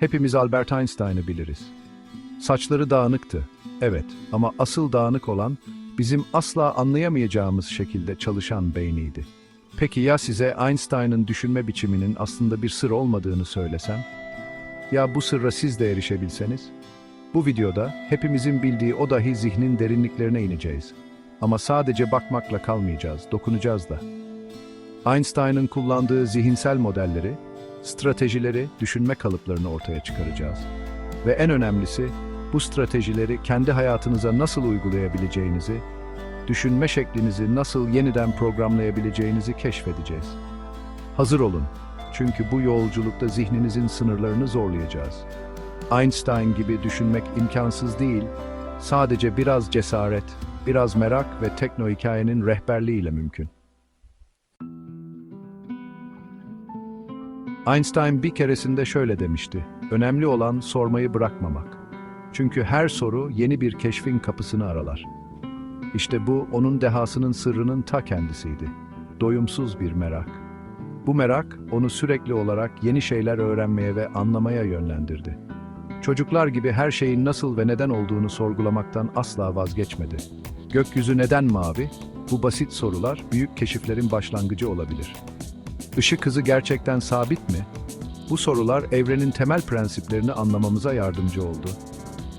Hepimiz Albert Einstein'ı biliriz. Saçları dağınıktı. Evet ama asıl dağınık olan bizim asla anlayamayacağımız şekilde çalışan beyniydi. Peki ya size Einstein'ın düşünme biçiminin aslında bir sır olmadığını söylesem? Ya bu sırra siz de erişebilseniz? Bu videoda hepimizin bildiği o dahi zihnin derinliklerine ineceğiz. Ama sadece bakmakla kalmayacağız, dokunacağız da. Einstein'ın kullandığı zihinsel modelleri, stratejileri, düşünme kalıplarını ortaya çıkaracağız. Ve en önemlisi, bu stratejileri kendi hayatınıza nasıl uygulayabileceğinizi, düşünme şeklinizi nasıl yeniden programlayabileceğinizi keşfedeceğiz. Hazır olun. Çünkü bu yolculukta zihninizin sınırlarını zorlayacağız. Einstein gibi düşünmek imkansız değil, sadece biraz cesaret, biraz merak ve tekno hikayenin rehberliğiyle mümkün. Einstein bir keresinde şöyle demişti, önemli olan sormayı bırakmamak. Çünkü her soru yeni bir keşfin kapısını aralar. İşte bu onun dehasının sırrının ta kendisiydi. Doyumsuz bir merak. Bu merak onu sürekli olarak yeni şeyler öğrenmeye ve anlamaya yönlendirdi. Çocuklar gibi her şeyin nasıl ve neden olduğunu sorgulamaktan asla vazgeçmedi. Gökyüzü neden mavi? Bu basit sorular büyük keşiflerin başlangıcı olabilir. Işık hızı gerçekten sabit mi? Bu sorular evrenin temel prensiplerini anlamamıza yardımcı oldu.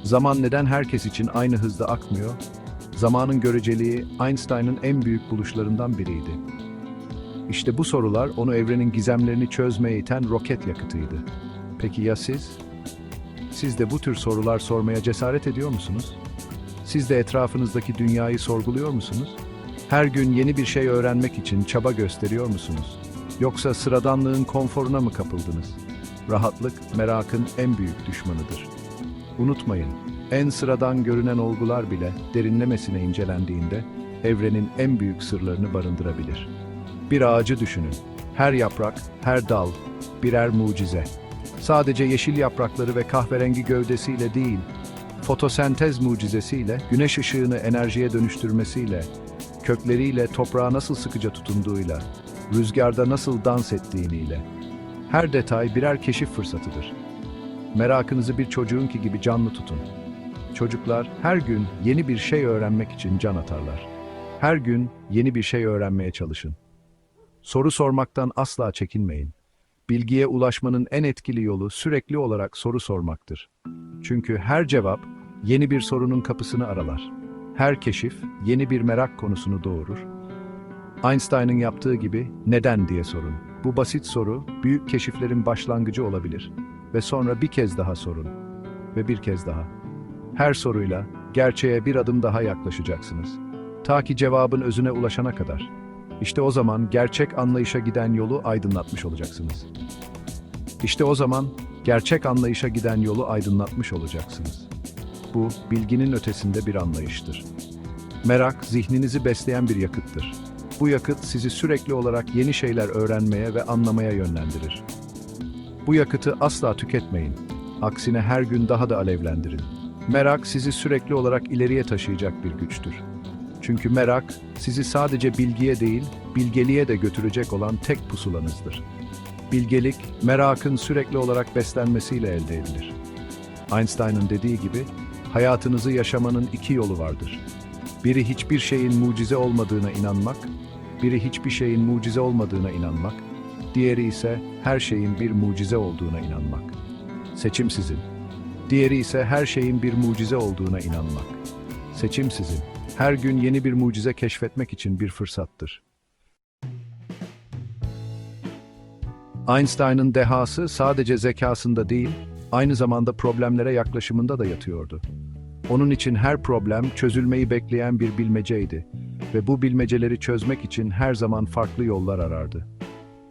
Zaman neden herkes için aynı hızda akmıyor? Zamanın göreceliği Einstein'ın en büyük buluşlarından biriydi. İşte bu sorular onu evrenin gizemlerini çözmeye iten roket yakıtıydı. Peki ya siz? Siz de bu tür sorular sormaya cesaret ediyor musunuz? Siz de etrafınızdaki dünyayı sorguluyor musunuz? Her gün yeni bir şey öğrenmek için çaba gösteriyor musunuz? Yoksa sıradanlığın konforuna mı kapıldınız? Rahatlık, merakın en büyük düşmanıdır. Unutmayın, en sıradan görünen olgular bile derinlemesine incelendiğinde evrenin en büyük sırlarını barındırabilir. Bir ağacı düşünün. Her yaprak, her dal birer mucize. Sadece yeşil yaprakları ve kahverengi gövdesiyle değil, fotosentez mucizesiyle, güneş ışığını enerjiye dönüştürmesiyle, kökleriyle toprağa nasıl sıkıca tutunduğuyla, rüzgarda nasıl dans ettiğiniyle. Her detay birer keşif fırsatıdır. Merakınızı bir çocuğunki gibi canlı tutun. Çocuklar her gün yeni bir şey öğrenmek için can atarlar. Her gün yeni bir şey öğrenmeye çalışın. Soru sormaktan asla çekinmeyin. Bilgiye ulaşmanın en etkili yolu sürekli olarak soru sormaktır. Çünkü her cevap yeni bir sorunun kapısını aralar. Her keşif yeni bir merak konusunu doğurur. Einstein'ın yaptığı gibi neden diye sorun. Bu basit soru büyük keşiflerin başlangıcı olabilir. Ve sonra bir kez daha sorun. Ve bir kez daha. Her soruyla gerçeğe bir adım daha yaklaşacaksınız. Ta ki cevabın özüne ulaşana kadar. İşte o zaman gerçek anlayışa giden yolu aydınlatmış olacaksınız. İşte o zaman gerçek anlayışa giden yolu aydınlatmış olacaksınız. Bu bilginin ötesinde bir anlayıştır. Merak zihninizi besleyen bir yakıttır. Bu yakıt sizi sürekli olarak yeni şeyler öğrenmeye ve anlamaya yönlendirir. Bu yakıtı asla tüketmeyin. Aksine her gün daha da alevlendirin. Merak sizi sürekli olarak ileriye taşıyacak bir güçtür. Çünkü merak sizi sadece bilgiye değil, bilgeliğe de götürecek olan tek pusulanızdır. Bilgelik, merakın sürekli olarak beslenmesiyle elde edilir. Einstein'ın dediği gibi, hayatınızı yaşamanın iki yolu vardır. Biri hiçbir şeyin mucize olmadığına inanmak, biri hiçbir şeyin mucize olmadığına inanmak, diğeri ise her şeyin bir mucize olduğuna inanmak. Seçim sizin. Diğeri ise her şeyin bir mucize olduğuna inanmak. Seçim sizin. Her gün yeni bir mucize keşfetmek için bir fırsattır. Einstein'ın dehası sadece zekasında değil, aynı zamanda problemlere yaklaşımında da yatıyordu. Onun için her problem çözülmeyi bekleyen bir bilmeceydi ve bu bilmeceleri çözmek için her zaman farklı yollar arardı.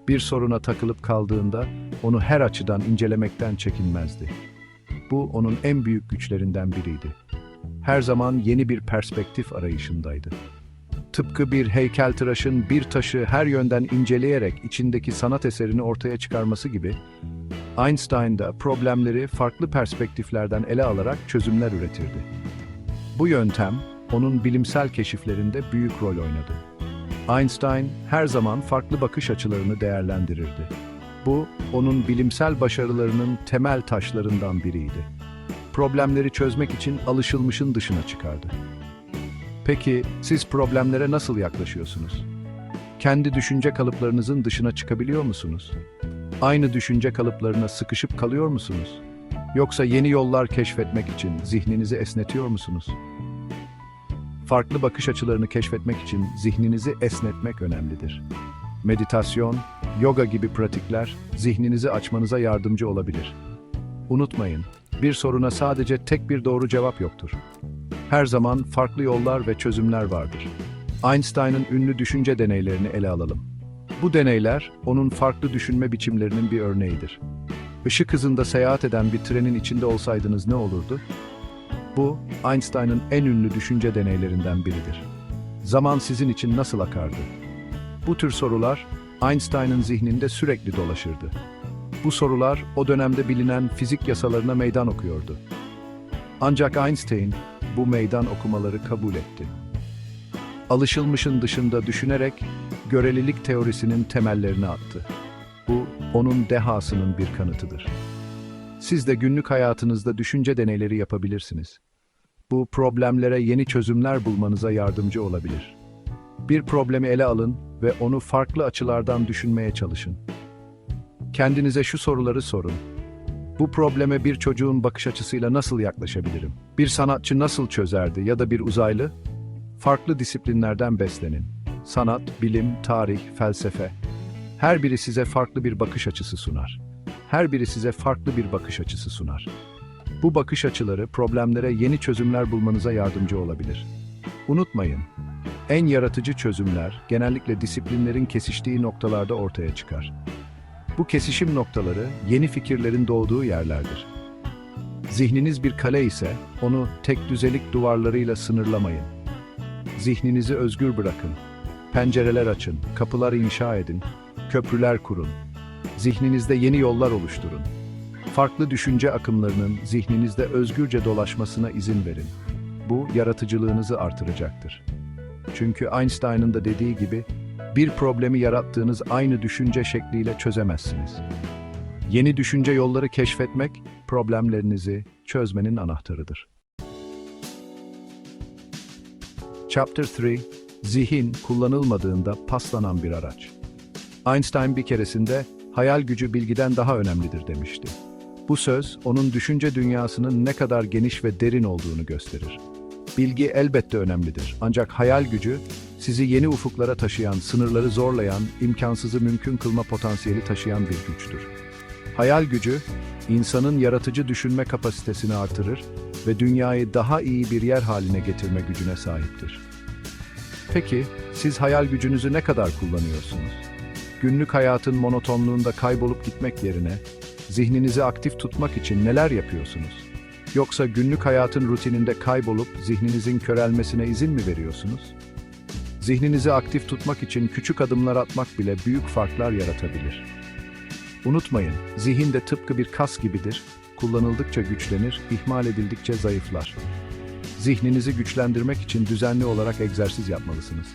Bir soruna takılıp kaldığında onu her açıdan incelemekten çekinmezdi. Bu onun en büyük güçlerinden biriydi. Her zaman yeni bir perspektif arayışındaydı. Tıpkı bir heykeltıraşın bir taşı her yönden inceleyerek içindeki sanat eserini ortaya çıkarması gibi, Einstein da problemleri farklı perspektiflerden ele alarak çözümler üretirdi. Bu yöntem, onun bilimsel keşiflerinde büyük rol oynadı. Einstein her zaman farklı bakış açılarını değerlendirirdi. Bu, onun bilimsel başarılarının temel taşlarından biriydi. Problemleri çözmek için alışılmışın dışına çıkardı. Peki, siz problemlere nasıl yaklaşıyorsunuz? Kendi düşünce kalıplarınızın dışına çıkabiliyor musunuz? Aynı düşünce kalıplarına sıkışıp kalıyor musunuz? Yoksa yeni yollar keşfetmek için zihninizi esnetiyor musunuz? Farklı bakış açılarını keşfetmek için zihninizi esnetmek önemlidir. Meditasyon, yoga gibi pratikler zihninizi açmanıza yardımcı olabilir. Unutmayın, bir soruna sadece tek bir doğru cevap yoktur. Her zaman farklı yollar ve çözümler vardır. Einstein'ın ünlü düşünce deneylerini ele alalım. Bu deneyler, onun farklı düşünme biçimlerinin bir örneğidir. Işık hızında seyahat eden bir trenin içinde olsaydınız ne olurdu? Bu, Einstein'ın en ünlü düşünce deneylerinden biridir. Zaman sizin için nasıl akardı? Bu tür sorular, Einstein'ın zihninde sürekli dolaşırdı. Bu sorular, o dönemde bilinen fizik yasalarına meydan okuyordu. Ancak Einstein, bu meydan okumaları kabul etti. Alışılmışın dışında düşünerek, görelilik teorisinin temellerini attı. Bu, onun dehasının bir kanıtıdır. Siz de günlük hayatınızda düşünce deneyleri yapabilirsiniz. Bu problemlere yeni çözümler bulmanıza yardımcı olabilir. Bir problemi ele alın ve onu farklı açılardan düşünmeye çalışın. Kendinize şu soruları sorun. Bu probleme bir çocuğun bakış açısıyla nasıl yaklaşabilirim? Bir sanatçı nasıl çözerdi ya da bir uzaylı? Farklı disiplinlerden beslenin. Sanat, bilim, tarih, felsefe. Her biri size farklı bir bakış açısı sunar. Her biri size farklı bir bakış açısı sunar. Bu bakış açıları problemlere yeni çözümler bulmanıza yardımcı olabilir. Unutmayın, en yaratıcı çözümler genellikle disiplinlerin kesiştiği noktalarda ortaya çıkar. Bu kesişim noktaları yeni fikirlerin doğduğu yerlerdir. Zihniniz bir kale ise onu tek düzelik duvarlarıyla sınırlamayın. Zihninizi özgür bırakın. Pencereler açın, kapılar inşa edin, köprüler kurun. Zihninizde yeni yollar oluşturun. Farklı düşünce akımlarının zihninizde özgürce dolaşmasına izin verin. Bu yaratıcılığınızı artıracaktır. Çünkü Einstein'ın da dediği gibi bir problemi yarattığınız aynı düşünce şekliyle çözemezsiniz. Yeni düşünce yolları keşfetmek problemlerinizi çözmenin anahtarıdır. Chapter 3 Zihin kullanılmadığında paslanan bir araç. Einstein bir keresinde hayal gücü bilgiden daha önemlidir demişti. Bu söz onun düşünce dünyasının ne kadar geniş ve derin olduğunu gösterir. Bilgi elbette önemlidir ancak hayal gücü sizi yeni ufuklara taşıyan, sınırları zorlayan, imkansızı mümkün kılma potansiyeli taşıyan bir güçtür. Hayal gücü insanın yaratıcı düşünme kapasitesini artırır ve dünyayı daha iyi bir yer haline getirme gücüne sahiptir. Peki siz hayal gücünüzü ne kadar kullanıyorsunuz? Günlük hayatın monotonluğunda kaybolup gitmek yerine zihninizi aktif tutmak için neler yapıyorsunuz? Yoksa günlük hayatın rutininde kaybolup zihninizin körelmesine izin mi veriyorsunuz? Zihninizi aktif tutmak için küçük adımlar atmak bile büyük farklar yaratabilir. Unutmayın, zihin de tıpkı bir kas gibidir. Kullanıldıkça güçlenir, ihmal edildikçe zayıflar. Zihninizi güçlendirmek için düzenli olarak egzersiz yapmalısınız.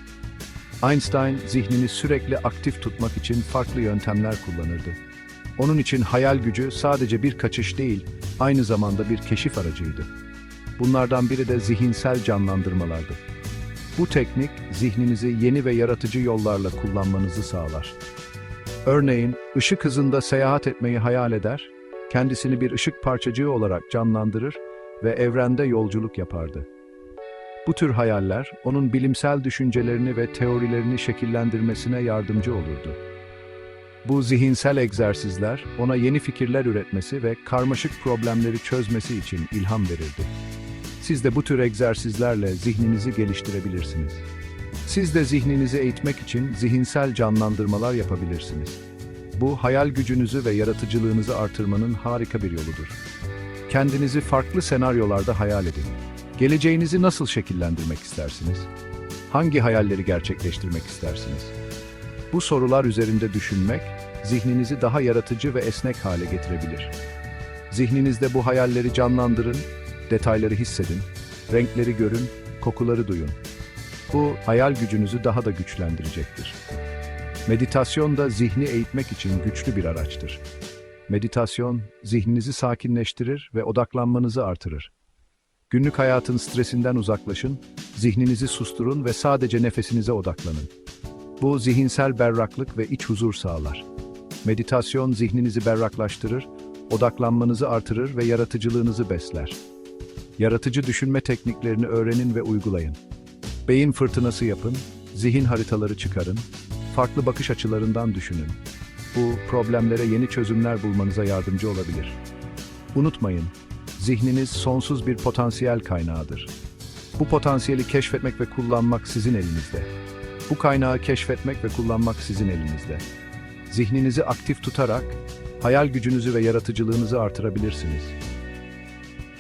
Einstein zihnini sürekli aktif tutmak için farklı yöntemler kullanırdı. Onun için hayal gücü sadece bir kaçış değil, aynı zamanda bir keşif aracıydı. Bunlardan biri de zihinsel canlandırmalardı. Bu teknik zihninizi yeni ve yaratıcı yollarla kullanmanızı sağlar. Örneğin ışık hızında seyahat etmeyi hayal eder, kendisini bir ışık parçacığı olarak canlandırır ve evrende yolculuk yapardı. Bu tür hayaller onun bilimsel düşüncelerini ve teorilerini şekillendirmesine yardımcı olurdu. Bu zihinsel egzersizler ona yeni fikirler üretmesi ve karmaşık problemleri çözmesi için ilham verirdi. Siz de bu tür egzersizlerle zihninizi geliştirebilirsiniz. Siz de zihninizi eğitmek için zihinsel canlandırmalar yapabilirsiniz. Bu hayal gücünüzü ve yaratıcılığınızı artırmanın harika bir yoludur. Kendinizi farklı senaryolarda hayal edin. Geleceğinizi nasıl şekillendirmek istersiniz? Hangi hayalleri gerçekleştirmek istersiniz? Bu sorular üzerinde düşünmek, zihninizi daha yaratıcı ve esnek hale getirebilir. Zihninizde bu hayalleri canlandırın, detayları hissedin, renkleri görün, kokuları duyun. Bu hayal gücünüzü daha da güçlendirecektir. Meditasyon da zihni eğitmek için güçlü bir araçtır. Meditasyon, zihninizi sakinleştirir ve odaklanmanızı artırır. Günlük hayatın stresinden uzaklaşın, zihninizi susturun ve sadece nefesinize odaklanın. Bu zihinsel berraklık ve iç huzur sağlar. Meditasyon zihninizi berraklaştırır, odaklanmanızı artırır ve yaratıcılığınızı besler. Yaratıcı düşünme tekniklerini öğrenin ve uygulayın. Beyin fırtınası yapın, zihin haritaları çıkarın, farklı bakış açılarından düşünün. Bu problemlere yeni çözümler bulmanıza yardımcı olabilir. Unutmayın, zihniniz sonsuz bir potansiyel kaynağıdır. Bu potansiyeli keşfetmek ve kullanmak sizin elinizde. Bu kaynağı keşfetmek ve kullanmak sizin elinizde. Zihninizi aktif tutarak hayal gücünüzü ve yaratıcılığınızı artırabilirsiniz.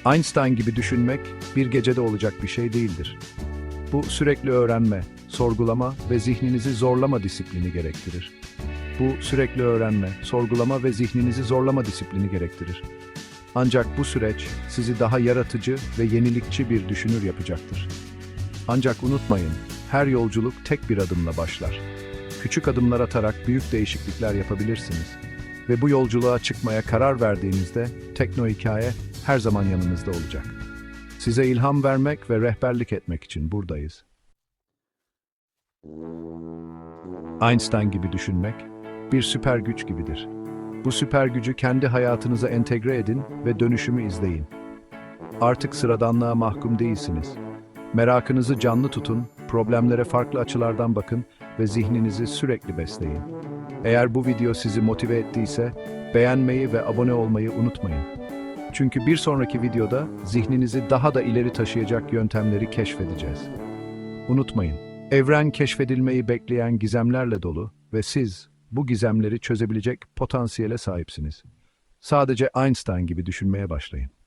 Einstein gibi düşünmek bir gecede olacak bir şey değildir. Bu sürekli öğrenme, sorgulama ve zihninizi zorlama disiplini gerektirir. Bu sürekli öğrenme, sorgulama ve zihninizi zorlama disiplini gerektirir. Ancak bu süreç sizi daha yaratıcı ve yenilikçi bir düşünür yapacaktır. Ancak unutmayın, her yolculuk tek bir adımla başlar. Küçük adımlar atarak büyük değişiklikler yapabilirsiniz. Ve bu yolculuğa çıkmaya karar verdiğinizde Tekno Hikaye her zaman yanınızda olacak. Size ilham vermek ve rehberlik etmek için buradayız. Einstein gibi düşünmek bir süper güç gibidir. Bu süper gücü kendi hayatınıza entegre edin ve dönüşümü izleyin. Artık sıradanlığa mahkum değilsiniz. Merakınızı canlı tutun, problemlere farklı açılardan bakın ve zihninizi sürekli besleyin. Eğer bu video sizi motive ettiyse beğenmeyi ve abone olmayı unutmayın. Çünkü bir sonraki videoda zihninizi daha da ileri taşıyacak yöntemleri keşfedeceğiz. Unutmayın, evren keşfedilmeyi bekleyen gizemlerle dolu ve siz bu gizemleri çözebilecek potansiyele sahipsiniz. Sadece Einstein gibi düşünmeye başlayın.